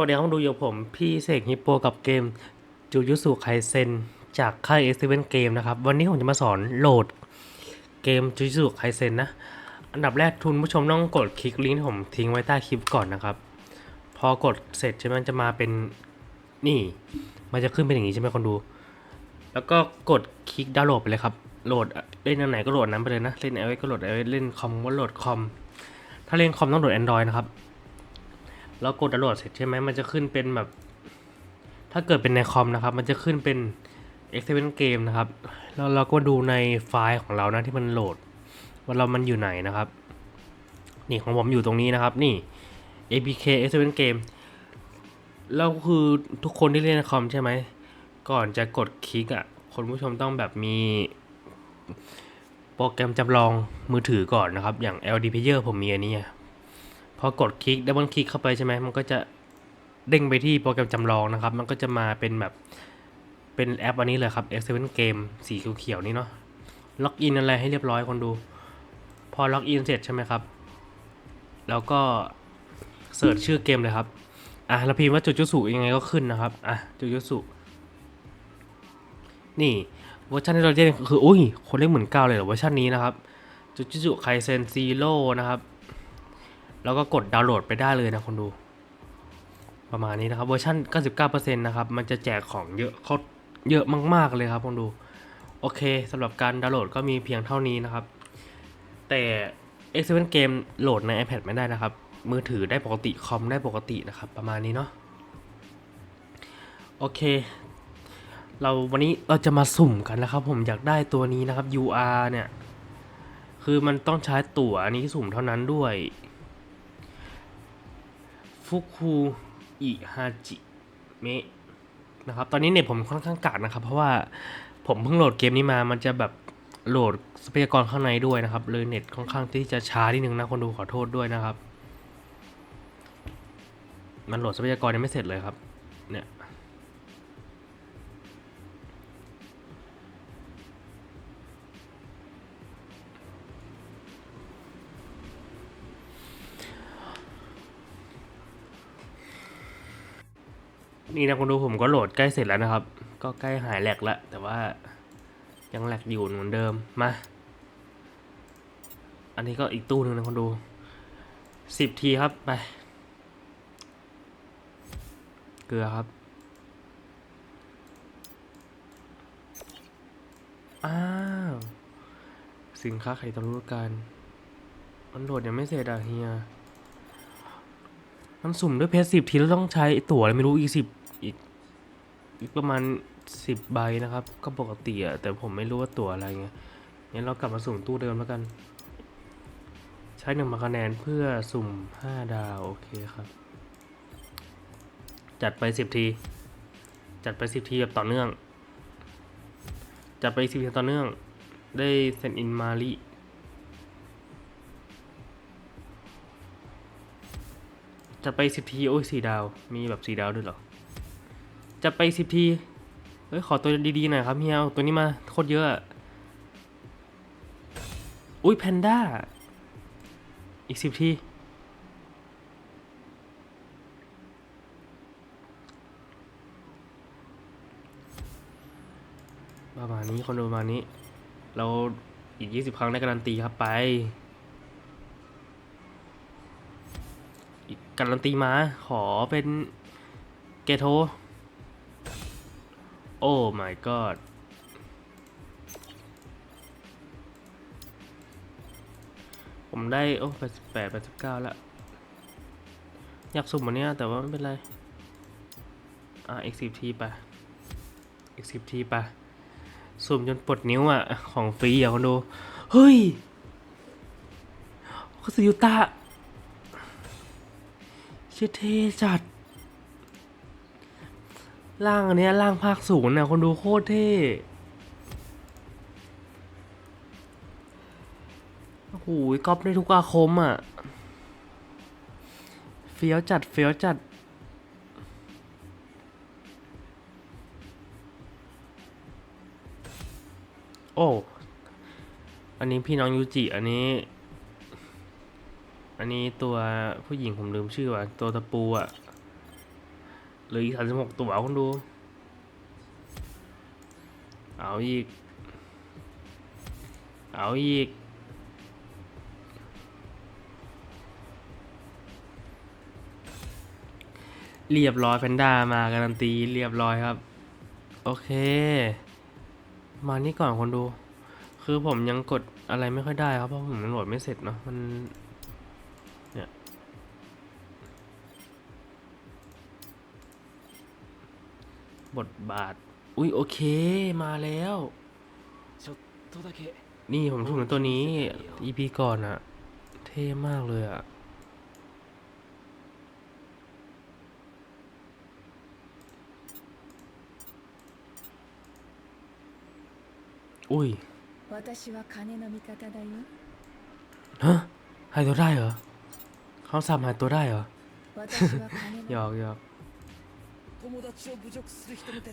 วัสดีครับดูอยู่ผมพี่เสกฮิปโปกับเกมจูยุสุไคเซนจากค่าย S7 Game นะครับ วันนี้ผมจะมาสอนโหลดเกมจูยุสุไคเซนนะ อันดับแรกทุนผู้ชมต้องกดคลิกลิงก์ที่ผมทิ้งไว้ใต้คลิปก่อนนะครับ พอกดเสร็จใช่ไหมมันจะมาเป็นนี่ มันจะขึ้นเป็นอย่างนี้ใช่ไหมคนดู แล้วก็กดคลิกดาวน์โหลดไปเลยครับ โหลดเล่นอันไหนก็โหลดนั้นไปเลยนะ เล่น iOS ก็โหลด iOS เล่นคอมก็โหลดคอม ถ้าเล่นคอมต้องโหลด Android นะครับ แล้วกดดาวน์โหลดเสร็จใช่ไหมมันจะขึ้นเป็นแบบ ถ้าเกิดเป็นในคอมนะครับ มันจะขึ้นเป็น X7 Game นะครับ แล้วเราก็ดูในไฟล์ของเรานะที่มันโหลด ว่าเรามันอยู่ไหนนะครับ นี่ของผมอยู่ตรงนี้นะครับ นี่ APK X7 Game แล้วคือทุกคนที่เล่นในคอมใช่ไหม ก่อนจะกดคลิกอะคนผู้ชมต้องแบบมีโปรแกรมจำลองมือถือก่อนนะครับ อย่าง LD Player ผมมีอันนี้ พอกดคลิกดับเบิลคลิกเข้าไปใช่ไหมมันก็จะเด้งไปที่โปรแกรมจำลองนะครับ มันก็จะมาเป็นแบบเป็นแอปอันนี้เลยครับ X7 Game สีเขียวๆนี่เนาะล็อกอินอะไรให้เรียบร้อยคนดู พอล็อกอินเสร็จใช่ไหมครับ แล้วก็เสิร์ชชื่อเกมเลยครับอะแล้วพิมพ์ว่าจุดจุสุยังไงก็ขึ้นนะครับอะจุดจุสุนี่เวอร์ชันที่เราเล่นคืออุ้ยคนเล่นเหมือนเก้าเลยเหรอเวอร์ชันนี้นะครับจุดจุสุไคเซนซีโร่นะครับ แล้วก็กดดาวน์โหลดไปได้เลยนะคนดู ประมาณนี้นะครับเวอร์ชัน99%นะครับมันจะแจกของเยอะเขาเยอะมากๆเลยครับคนดูโอเคสำหรับการดาวน์โหลดก็มีเพียงเท่านี้นะครับ แต่ X7 Game โหลดใน iPad ไม่ได้นะครับ มือถือได้ปกติคอมได้ปกตินะครับ ประมาณนี้เนาะโอเค เราวันนี้เราจะมาสุ่มกันนะครับ ผมอยากได้ตัวนี้นะครับ UR เนี่ย คือมันต้องใช้ตั๋วอันนี้สุ่มเท่านั้นด้วย ฟุคุอิฮาจิเมะนะครับตอนนี้เน็ตผมค่อนข้างกากนะครับ เพราะว่าผมเพิ่งโหลดเกมนี้มามันจะแบบโหลดทรัพยากรข้างในด้วยนะครับเลยเน็ตค่อนข้างที่จะช้านิดนึงนะคนดูขอโทษด้วยนะครับ มันโหลดทรัพยากรยังไม่เสร็จเลยครับ นี่นะคุณดูผมก็โหลดใกล้เสร็จแล้วนะครับ ก็ใกล้หายแหลกแล้วแต่ว่ายังแหลกอยู่เหมือนเดิมมา อันนี้ก็อีกตู้หนึ่งนะคุณดูสิบทีครับไป เกลือครับ อ้าว สินค้าไข่ตำรุการมันโหลดยังไม่เสร็จอะเฮียมันสุ่มด้วยเพชรสิบทีแล้วต้องใช้ตั๋วอะไรไม่รู้อีกสิบ อีกประมาณสิบใบนะครับ ก็ปกติอะแต่ผมไม่รู้ว่าตั๋วอะไรไงงั้นเรากลับมาสุ่มตู้เดิมแล้วกัน ใช้หนึ่งมาคะแนนเพื่อสุ่มห้าดาว โอเคครับ จัดไปสิบที จัดไปสิบทีแบบต่อเนื่อง จัดไปสิบทีต่อเนื่อง ได้เซนอินมาลีจะไปสิบที โอ้ยสี่ดาว มีแบบสี่ดาวด้วยเหรอ จะไปสิบที เฮ้ย ขอตัวดีๆหน่อยครับเฮียเอาตัวนี้มาโคตรเยอะ อุ้ยแพนด้า อีกสิบที ประมาณนี้ คนดูประมาณนี้ เราอีกยี่สิบครั้งได้การันตีครับไป อีกการันตีมา ขอเป็นเกโทโอ้ my god ผมได้ โอ้แปดสิบแปดแปดสิบเก้าล้วอยากสุ่มวันเนี้ยแต่ว่าไม่เป็นไร อะ x10t ไป x10t ไปสุ่มจนปวดนิ้วอะ ของฟรีอะคนดู เฮ้ยคาซิยุตะเชื่อเทจัด ล่างอันเนี้ยล่างภาคศูนย์นะคนดูโคตรเท่โอ้โหก๊อปได้ทุกอาคมอะ เฟี้ยวจัดเฟี้ยวจัดโอ้ อันนี้พี่น้องยูจิ อันนี้ อันนี้ตัวผู้หญิงผมลืมชื่อว่ะ ตัวตะปูอะ หลืออีกสามสิบหกตัวคุณดู เอาอีก เอาอีก เรียบร้อยแพนด้ามาการันตีเรียบร้อยครับ โอเค มานี่ก่อนคนดู คือผมยังกดอะไรไม่ค่อยได้ครับเพราะผมยังโหลดไม่เสร็จเนาะมัน เนี่ย บทบาท อุ้ยโอเคมาแล้ว นี่ผมถูกตัวนี้ EP ก่อนอะเท่มากเลยอะอุ้ยฮะหายตัวได้เหรอเขาสามารถหายตัวได้เหรอ หยอกหยอก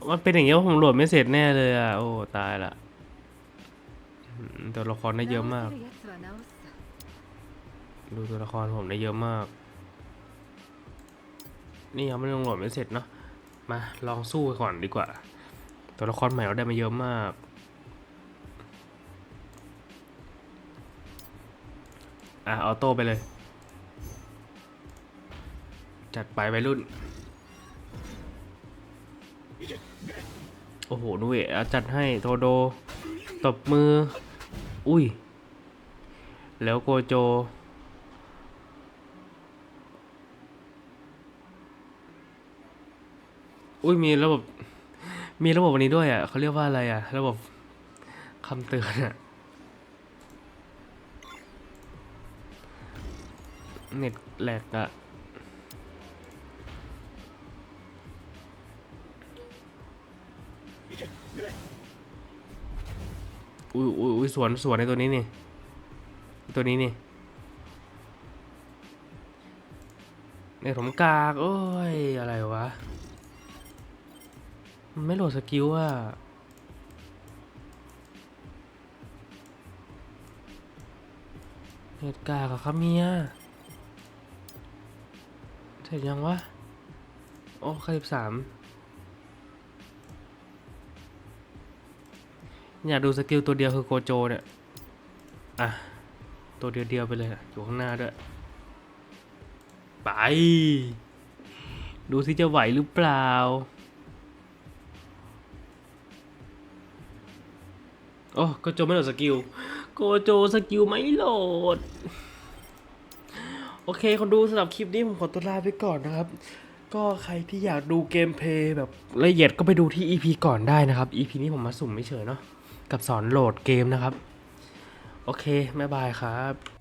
มันเป็นอย่างเงี้ยผมโหลดไม่เสร็จแน่เลยอะ โอ้ตายละตัวละครได้เยอะมาก ดูตัวละครผมได้เยอะมาก นี่ยังไม่ลงโหลดไม่เสร็จเนาะ มาลองสู้ก่อนดีกว่า ตัวละครใหม่เราได้มาเยอะมากอะออโต้ไปเลย จัดไปไปรุ่น โอ้โหนุเอะจัดให้โทโด ตบมือ อุ้ย แล้วโกโจ อุ้ยมีระบบ มีระบบวันนี้ด้วยอะเขาเรียกว่าอะไรอะ ระบบคำเตือนอะ เน็ตแหลกอะ สวนสวนในตัวนี้นี่ตัวนี้นี่เนี่ยผมกากโอ้ย อะไรวะ มันไม่โหลดสกิลอะเน็ตกากอะครับเมียเสร็จยังวะ โอ้คสิบสาม อยากดูสกิลตัวเดียวคือโกโจเนี่ย อะ ตัวเดียวๆไปเลยอะอยู่ข้างหน้าด้วย ไป ดูสิจะไหวหรือเปล่า โอ้โกโจไม่โหลดสกิล โกโจสกิลไม่โหลด โอเคคนดูสำหรับคลิปนี้ผมขอตัวลาไปก่อนนะครับก็ใครที่อยากดูเกมเพลย์แบบละเอียดก็ไปดูที่ EP ก่อนได้นะครับ EP นี้ผมมาสุ่มไม่เฉยเนาะ กับสอนโหลดเกมนะครับ โอเค บ๊ายบายครับ